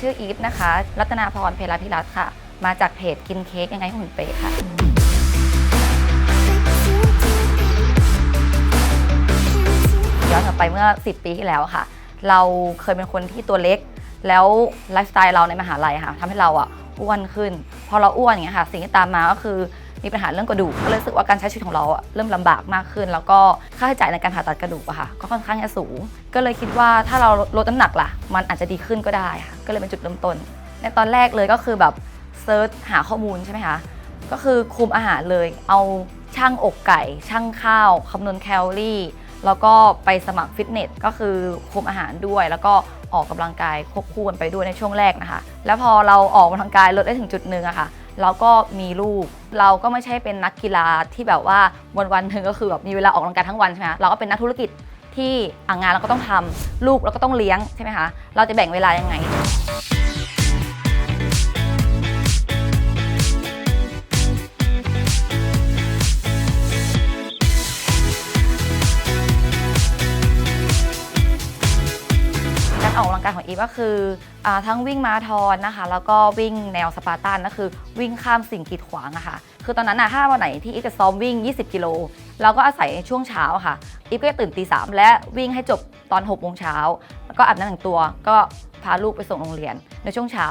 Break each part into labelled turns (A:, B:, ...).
A: ชื่ออีฟนะคะ รัตนาพรเพลาพิรัตน์ค่ะ มาจากเพจกินเค้กยังไงหุ่นเป๊ะค่ะ ย้อนกลับไปเมื่อ 10 ปีที่แล้วค่ะ เราเคยเป็นคนที่ตัวเล็ก แล้วไลฟ์สไตล์เราในมหาลัยค่ะทำให้เราอะอ้วนขึ้น พอเราอ้วนอย่างเงี้ยค่ะ สิ่งที่ตามมาก็คือ มีปัญหาเรื่องกระดูกก็เลยรู้สึกว่าการใช้ชีวิตของเราอะเริ่มลำบากมากขึ้น แล้วก็ค่าใช้จ่ายในการผ่าตัดกระดูกอะค่ะก็ค่อนข้างจะสูง ก็เลยคิดว่าถ้าเราลดน้ำหนักล่ะ มันอาจจะดีขึ้นก็ได้ค่ะก็เลยเป็นจุดเริ่มต้น ในตอนแรกเลยก็คือแบบเซิร์ชหาข้อมูลใช่ไหมคะก็คือคุมอาหารเลยเอาช่างอกไก่ ช่างข้าวคำนวณแคลอรี่แล้วก็ไปสมัครฟิตเนสก็คือคุมอาหารด้วย แล้วก็ออกกำลังกายควบคู่กันไปด้วยในช่วงแรกนะคะ แล้วพอเราออกกำลังกายลดได้ถึงจุดหนึ่งอะค่ะ แล้วก็มีลูก เราก็ไม่ใช่เป็นนักกีฬาที่แบบว่าวันวันๆหนึ่งก็คือแบบมีเวลาออกกำลังกายทั้งวันใช่ไหมคะเราก็เป็นนักธุรกิจที่อ่างงานเราก็ต้องทำลูกเราก็ต้องเลี้ยงใช่ไหมคะเราจะแบ่งเวลายังไง ลังกายของอีฟก็คืออทั้งวิ่งมาราธอนนะคะ แล้วก็วิ่งแนวสปาร์ตันก็คือวิ่งข้ามสิ่งกีดขวางอะค่ะ คือตอนนั้นนะถ้าวันไหนที่อีฟจะซ้อมวิ่ง 20 กิโลเราก็อาศัยช่วงเช้าค่ะอีฟก็จะตื่นตีสามและวิ่งให้จบตอน6โมงเช้าแล้วก็อาบน้ำแต่งตัวก็พาลูกไปส่งโรงเรียนในช่วงเช้า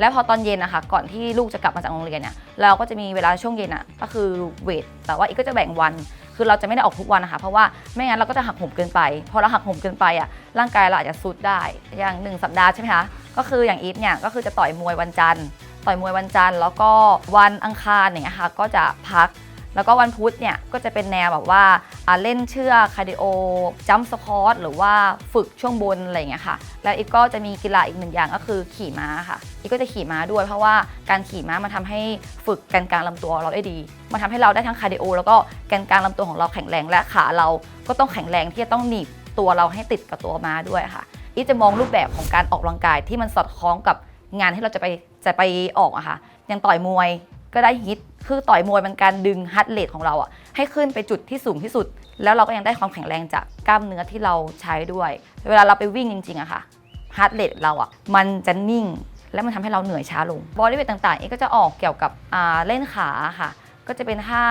A: แล้วพอตอนเย็นนะคะก่อนที่ลูกจะกลับมาจากโรงเรียนเนี่ยเราก็จะมีเวลาช่วงเย็นอะก็คือเวทแต่ว่าอีกก็จะแบ่งวัน คือเราจะไม่ได้ออกทุกวันนะคะ เพราะว่าไม่งั้นเราก็จะหักโหมเกินไป พอเราหักโหมเกินไปอะร่างกายเราอาจจะซุดได้ อย่างหนึ่งสัปดาห์ใช่ไหมคะก็คืออย่างอีฟเนี่ยก็คือจะต่อยมวยวันจันทร์ ต่อยมวยวันจันทร์ แล้วก็วันอังคารเนี่ยค่ะก็จะพัก แล้วก็วันพุธเนี่ยก็จะเป็นแนวแบบว่าเล่นเชือกคาร์ดิโอจัมป์สควอตหรือว่าฝึกช่วงบนอะไรอย่างเงี้ยค่ะ แล้วอีกก็จะมีกีฬาอีกหนึ่งอย่างก็คือขี่ม้าค่ะ อีกก็จะขี่ม้าด้วย เพราะว่าการขี่ม้ามันทำให้ฝึกแกนกลางลำตัวเราได้ดี มันทำให้เราได้ทั้งคาร์ดิโอแล้วก็แกนกลางลำตัวของเราแข็งแรงและขาเราก็ต้องแข็งแรงที่จะต้องหนีบตัวเราให้ติดกับตัวม้าด้วยค่ะ อีกจะมองรูปแบบของการออกกำลังกายที่มันสอดคล้องกับงานที่เราจะไปจะไปออกอะค่ะอย่างต่อยมวย ก็ได้ฮิตคือต่อยมวยมันการดึงฮัตเรทของเราอะให้ขึ้นไปจุดที่สูงที่สุด แล้วเราก็ยังได้ความแข็งแรงจากกล้ามเนื้อที่เราใช้ด้วย เวลาเราไปวิ่งจริงๆอะค่ะฮัตเรทเราอะมันจะนิ่งและมันทำให้เราเหนื่อยช้าลงบอดี้เวทต่างๆเองก็จะออกเกี่ยวกับเล่นขาค่ะ ก็จะเป็นท่า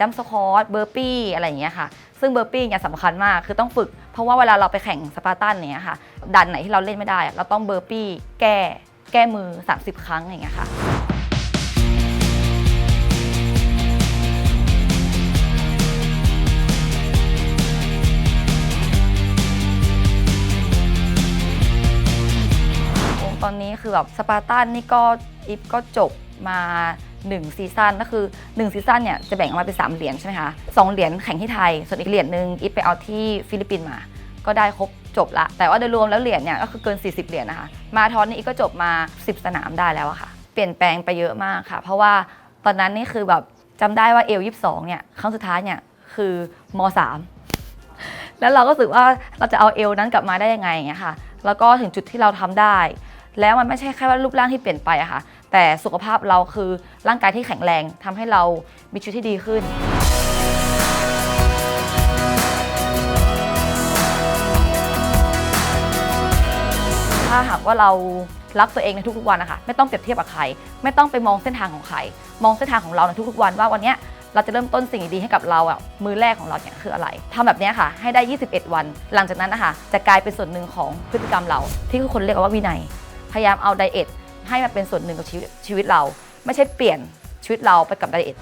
A: จัมป์สควอตเบอร์ปี้อะไรอย่างเงี้ยค่ะ ซึ่งเบอร์ปี้เนี่ยสำคัญมากคือต้องฝึก เพราะว่าเวลาเราไปแข่งสปาร์ตันเนี้ยค่ะดันไหนที่เราเล่นไม่ได้ เราต้องเบอร์ปี้แก้แก้มือ 30 ครั้งอย่างเงี้ยค่ะ นนี้คือแบบสปาร์ตันนี่ก็อิฟก็จบมา1ซีซั่นก็คือ 1ซีซั่นเนี่ยจะแบ่งออกมาเป็น 3 เหรียญใช่ไหมคะสองเหรียญแข่งที่ไทย ส่วนอีกเหรียญหนึ่งอิฟไปเอาที่ฟิลิปปินส์มา ก็ได้ครบจบละ แต่ว่าโดยรวมแล้วเหรียญเนี่ยก็คือเกิน 40 เหรียญนะคะ มาราธอนนี่อีฟก็จบมา 10 สนามได้แล้วอะค่ะ เปลี่ยนแปลงไปเยอะมากค่ะ เพราะว่าตอนนั้นนี่คือแบบจำได้ว่าเอล22เนี่ยครั้งสุดท้ายเนี่ยคือม3แล้วเราก็รู้สึกว่าเราจะเอาเอลนั้นกลับมาได้ยังไงอย่างเงี้ยค่ะ แล้วก็ถึงจุดที่เราทำได้ แล้วมันไม่ใช่แค่ว่ารูปร่างที่เปลี่ยนไปอะค่ะ แต่สุขภาพเราคือร่างกายที่แข็งแรงทำให้เรามีชีวิตที่ดีขึ้นถ้าหากว่าเรารักตัวเองในทุกๆวันนะคะไม่ต้องเปรียบเทียบกับใคร ไม่ต้องไปมองเส้นทางของใครมองเส้นทางของเราในทุกๆวันว่าวันนี้เราจะเริ่มต้นสิ่งดีๆให้กับเราอะมือแรกของเราเนี่ยคืออะไรทำแบบนี้ค่ะ ให้ได้ 21 วัน หลังจากนั้นนะคะจะกลายเป็นส่วนหนึ่งของพฤติกรรมเรา ที่ทุกคนเรียกว่าวินัย พยายามเอาไดเอทให้มาเป็นส่วนหนึ่งกับชีวิตชีวิตเรา ไม่ใช่เปลี่ยนชีวิตเราไปกับไดเอท